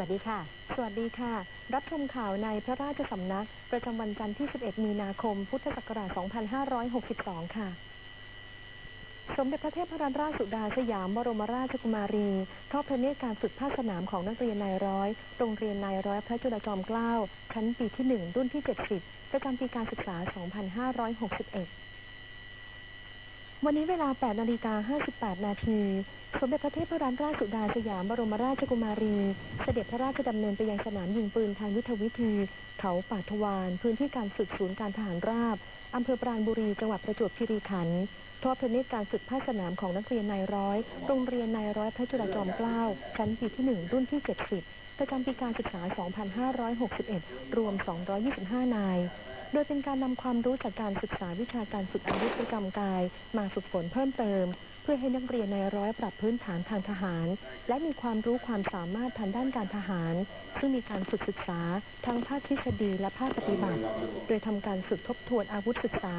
วัสดีค่ะ สวัสดีค่ะ รับชมข่าวในพระราชสำนัก ประจำวันจันทร์ที่ 11 มีนาคม พุทธศักราช 2562 ค่ะ สมเด็จพระเทพรัตนราชสุดาสยามบรมราชกุมารีทอดพระเนตรการฝึกภาคสนามของนักเรียนนายร้อย โรงเรียนนายร้อยพระจุลจอมเกล้า ชั้นปีที่ 1 รุ่นที่ 70 ประจำปีการศึกษา 2561 วันนี้เวลา 8 นาฬิกา 58 นาที สมเด็จพระเทพรัตนราชสุดาสยามบรมราชกุมารี เสด็จพระราชดำเนินไปยังสนามยิงปืนทางยุทธวิธี เขาป่าทวารพื้นที่การฝึกศูนย์การทหารราบ อำเภอปราณบุรี จังหวัดประจวบคีรีขันธ์ทอดพระเนตรการฝึกภาคสนามของนักเรียนนายร้อย โรงเรียนนายร้อยพระจุลจอมเกล้า ชั้นปีที่ 1 รุ่นที่ 70 ประจำปีการศึกษา 2561 รวม 225 นาย โดยเป็นการนำความรู้จากการศึกษาวิชาการฝึกอาวุธประจำกาย มาฝึกฝนเพิ่มเติม เพื่อให้นักเรียนในร้อยปรับพื้นฐานทางทหาร และมีความรู้ความสามารถทางด้านการทหาร ซึ่งมีการฝึกศึกษาทั้งภาคทฤษฎีและภาคปฏิบัติ โดยทำการฝึกทบทวนอาวุธศึกษา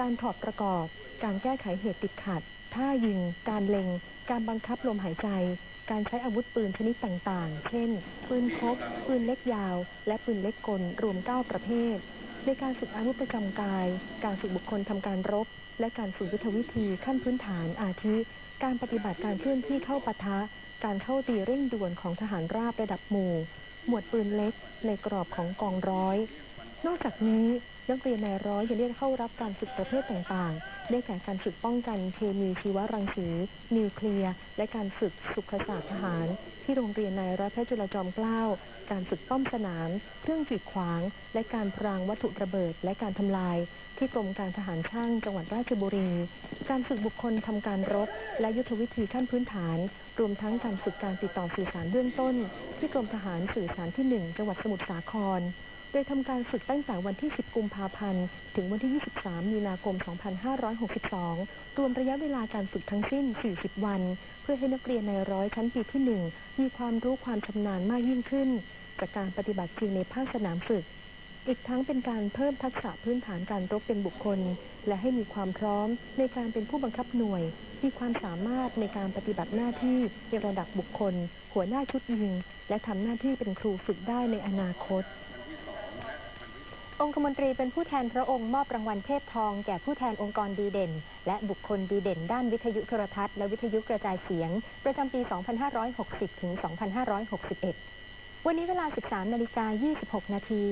การถอดประกอบ การแก้ไขเหตุติดขัด ท่ายิง การเล็ง การบังคับลมหายใจการใช้อาวุธปืนชนิดต่างๆ เช่น ปืนพก ปืนเล็กยาว และปืนเล็กกล รวม 9 ประเภท ในการฝึกอาวุธประจำกาย การฝึกบุคคลทำการรบ และการฝึกยุทธวิธีขั้นพื้นฐานอาทิ การปฏิบัติการเคลื่อนที่เข้าปะทะ การเข้าตีเร่งด่วนของทหารราบระดับหมู่ หมวดปืนเล็กในกรอบของกองร้อย นอกจากนี้นักเรียนในร้อยยังได้เข้ารับการฝึกประเภทต่างๆ ได้แก่การฝึกป้องกันเคมีชีวรังสี นิวเคลียร์ และการฝึกสุขศาสตร์ทหาร ที่โรงเรียนในร้อยพระจุลจอมเกล้า การฝึกป้อมสนาม เครื่องกีดขวาง และการพรางวัตถุระเบิด และการทำลาย ที่กรมการทหารช่างจังหวัดราชบุรี การฝึกบุคคลทำการรบ และยุทธวิธีขั้นพื้นฐาน รวมทั้งการฝึกการติดต่อสื่อสารเบื้องต้น ที่กรมทหารสื่อสารที่ 1 จังหวัดสมุทรสาคร โดยทำการฝึกตั้งแต่วันที่ 10 กุมภาพันธ์ ถึงวันที่ 23 มีนาคม 2562 รวมระยะเวลาการฝึกทั้งสิ้น 40 วัน เพื่อให้นักเรียนในร้อยชั้นปีที่ 1 มีความรู้ความชำนาญมากยิ่งขึ้น จากการปฏิบัติจริงในภาคสนามฝึก อีกทั้งเป็นการเพิ่มทักษะพื้นฐานการรบเป็นบุคคล และให้มีความพร้อมในการเป็นผู้บังคับหน่วย มีความสามารถในการปฏิบัติหน้าที่ในระดับบุคคล หัวหน้าชุดยิง และทำหน้าที่เป็นครูฝึกได้ในอนาคต องคมนตรีเป็นผู้แทนพระองค์มอบรางวัลเทพทอง แก่ผู้แทนองค์กรดีเด่น และบุคคลดีเด่น ด้านวิทยุโทรทัศน์และวิทยุกระจายเสียง ประจำปี 2560 ถึง 2561 วันนี้เวลา 13 นาฬิกา 26 นาที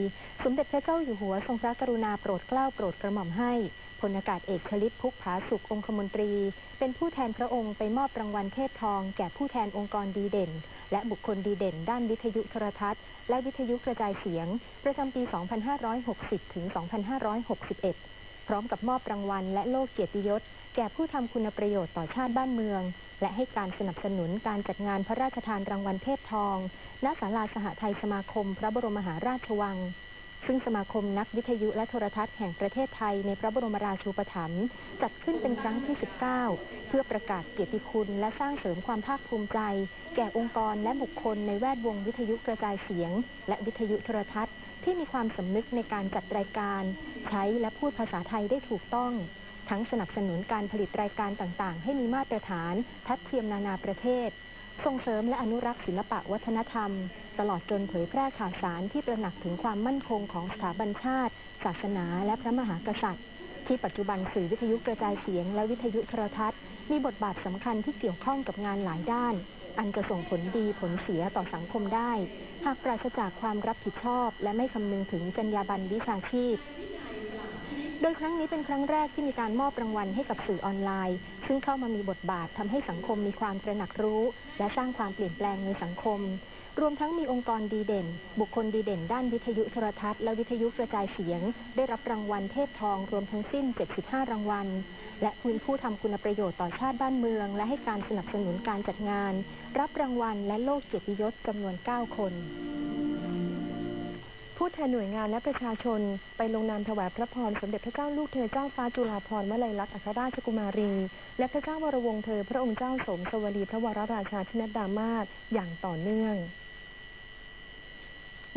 สมเด็จพระเจ้าอยู่หัวทรงพระกรุณาโปรดเกล้าโปรดกระหม่อมให้ พลอากาศเอกชลิตพุกผาสุของคมนตรี เป็นผู้แทนพระองค์ไปมอบรางวัลเทพทอง แก่ผู้แทนองค์กรดีเด่น และบุคคลดีเด่น ด้านวิทยุโทรทัศน์ และวิทยุกระจายเสียง ประจำปี 2560 ถึง 2561 พร้อมกับมอบรางวัลและโล่เกียรติยศ แก่ผู้ทำคุณประโยชน์ต่อชาติบ้านเมือง และให้การสนับสนุนการจัดงานพระราชทานรางวัลเทพทอง ณ ศาลาสหไทยสมาคม พระบรมมหาราชวัง ซึ่งสมาคมนักวิทยุและโทรทัศน์แห่งประเทศไทยในพระบรมราชูปถัมภ์จัดขึ้นเป็นครั้งที่ 19 เพื่อประกาศเกียรติคุณและสร้างเสริมความภาคภูมิใจ แก่องค์กรและบุคคลในแวดวงวิทยุกระจายเสียง และวิทยุโทรทัศน์ ที่มีความสำนึกในการจัดรายการ ใช้และพูดภาษาไทยได้ถูกต้อง ทั้งสนับสนุนการผลิตรายการต่างๆ ให้มีมาตรฐาน ทัดเทียมนานาประเทศ ส่งเสริมและอนุรักษ์ศิลปะวัฒนธรรม ตลอดจนเผยแพร่ข่าวสารที่ตระหนักถึงความมั่นคงของสถาบันชาติ ศาสนา และพระมหากษัตริย์ ที่ปัจจุบันสื่อวิทยุกระจายเสียงและวิทยุโทรทัศน์ มีบทบาทสำคัญที่เกี่ยวข้องกับงานหลายด้าน อันจะส่งผลดีผลเสียต่อสังคมได้ หากปราศจากความรับผิดชอบ และไม่คำนึงถึงจรรยาบรรณวิชาชีพ โดยครั้งนี้เป็นครั้งแรกที่มีการมอบรางวัลให้กับสื่อออนไลน์ ซึ่งเข้ามามีบทบาททำให้สังคมมีความตระหนักรู้ และสร้างความเปลี่ยนแปลงในสังคม รวมทั้งมีองค์กรดีเด่น บุคคลดีเด่น ด้านวิทยุโทรทัศน์และวิทยุกระจายเสียง ได้รับรางวัลเทพทองรวมทั้งสิ้น 75 รางวัล และคุณผู้ทำคุณประโยชน์ต่อชาติบ้านเมือง และให้การสนับสนุนการจัดงาน รับรางวัลและโล่เกียรติยศจำนวน 9 คน ผู้แทนหน่วยงานและประชาชน ไปลงนามถวายพระพร สมเด็จพระเจ้าลูกเธอเจ้าฟ้าจุฬาภรณ์วลัยลักษณ์อัครราชกุมารี และพระเจ้าวรวงศ์เธอพระองค์เจ้าสมสวลีพระวรราชาธินัดดามาศอย่างต่อเนื่อง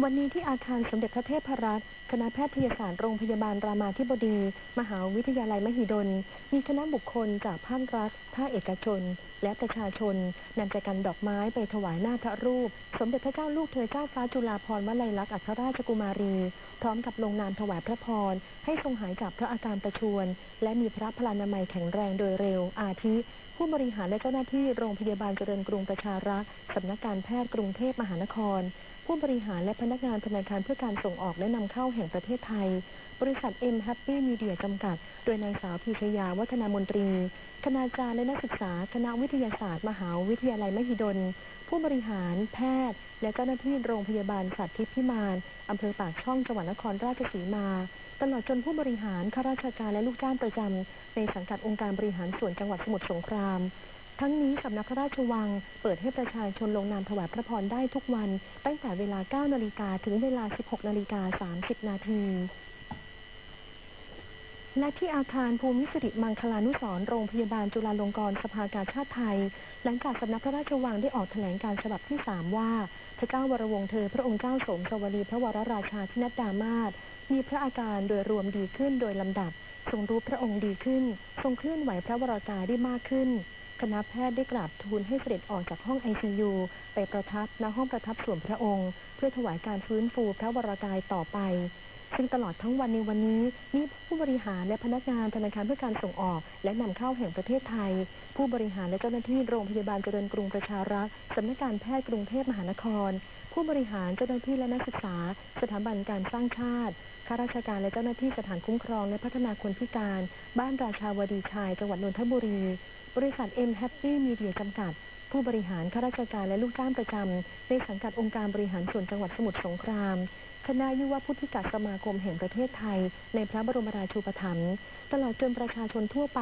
วันนี้ที่อาคารสมเด็จพระเทพรัตน์คณะแพทยศาสตร์โรงพยาบาลรามาธิบดี มหาวิทยาลัยมหิดล มีคณะบุคคลจากภาครัฐภาคเอกชน และประชาชนนำใจกันดอกไม้ไปถวายหน้าพระรูป สมเด็จพระเจ้าลูกเธอเจ้าฟ้าจุฬาภรณ์วลัยลักษณ์อัครราชกุมารี พร้อมกับลงนามถวายพระพร ให้ทรงหายจากพระอาการประชวรและมีพระพลานามัยแข็งแรงโดยเร็ว อาทิ ผู้บริหารและเจ้าหน้าที่โรงพยาบาลเจริญกรุงประชารักษ์สำนักการแพทย์กรุงเทพมหานคร ผู้บริหารและพนักงานธนาคารเพื่อการส่งออกและนำเข้าแห่งประเทศไทย บริษัท M Happy Media จำกัด โดยนางสาวพีชยาวัฒนามนตรี คณาจารย์และนักศึกษาคณะวิททยาศาสตร์มหาวิทยาลัยมหิดล ผู้บริหารแพทย์ และเจ้าหน้าที่โรงพยาบาลสัตว์ทิพย์พิมานอำเภอปากช่องจังหวัดนครราชสีมา ตลอดจนผู้บริหารข้าราชการและลูกจ้างประจำในสังกัดองค์การบริหารส่วนจังหวัดสมุทรสงครามทั้งนี้สำนักพระราชวังเปิดให้ประชาชนลงนามถวายพระพรได้ทุกวัน ตั้งแต่เวลา 9 นาฬิกาถึงเวลา 16 นาฬิกา 30 นาที และที่อาคารภูมิสิริมังคลานุสรณ์โรงพยาบาลจุฬาลงกรณ์สภากาชาติไทย หลังจากสำนักพระราชวังได้ออกแถลงการฉบับที่ 3 ว่า พระเจ้าวรวงเธอ พระองค์เจ้าสมสวรีพระวรราชาธินัดดามาศมีพระอาการโดยรวมดีขึ้นโดยลำดับ ทรงรู้พระองค์ดีขึ้น ทรงเคลื่อนไหวพระวรากายได้มากขึ้นคณะแพทย์ได้กราบทูลให้เสด็จออกจากห้อง ICU ไปประทับณห้องประทับส่วนพระองค์ เพื่อถวายการฟื้นฟูพระวรากายต่อไป ซึ่งตลอดทั้งวันในวันนี้มีผู้บริหารและพนักงานธนาคารเพื่อการส่งออก และนำเข้าแห่งประเทศไทย ผู้บริหารและเจ้าหน้าที่โรงพยาบาลเจริญกรุงประชารักษ์สำนักการแพทย์กรุงเทพมหานคร ผู้บริหารเจ้าหน้าที่และนักศึกษา สถาบันการสร้างชาติข้าราชการและเจ้าหน้าที่สถานคุ้มครองและพัฒนาคนพิการ บ้านราชาวดีชายจังหวัดนนทบุรี บริษัท M Happy Media จำกัด ผู้บริหารข้าราชการและลูกจ้างประจำในสังกัดองค์การบริหารส่วนจังหวัดสมุทรสงครามคณะยุวพุทธิกสมาคมแห่งประเทศไทย ในพระบรมราชูปถัมภ์ตลอดจนประชาชนทั่วไป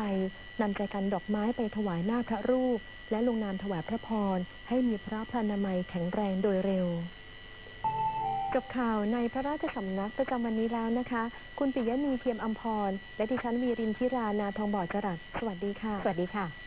นำใจกันดอกไม้ไปถวายหน้าพระรูป และลงนามถวายพระพร ให้มีพระพลานามัยแข็งแรงโดยเร็ว กับข่าวในพระราชสำนักประจำวันนี้แล้วนะคะ คุณปิยะนีเทียมอัมพร และดิฉันวีรินทิรานาทองบ่อจรัสสวัสดีค่ะ สวัสดีค่ะ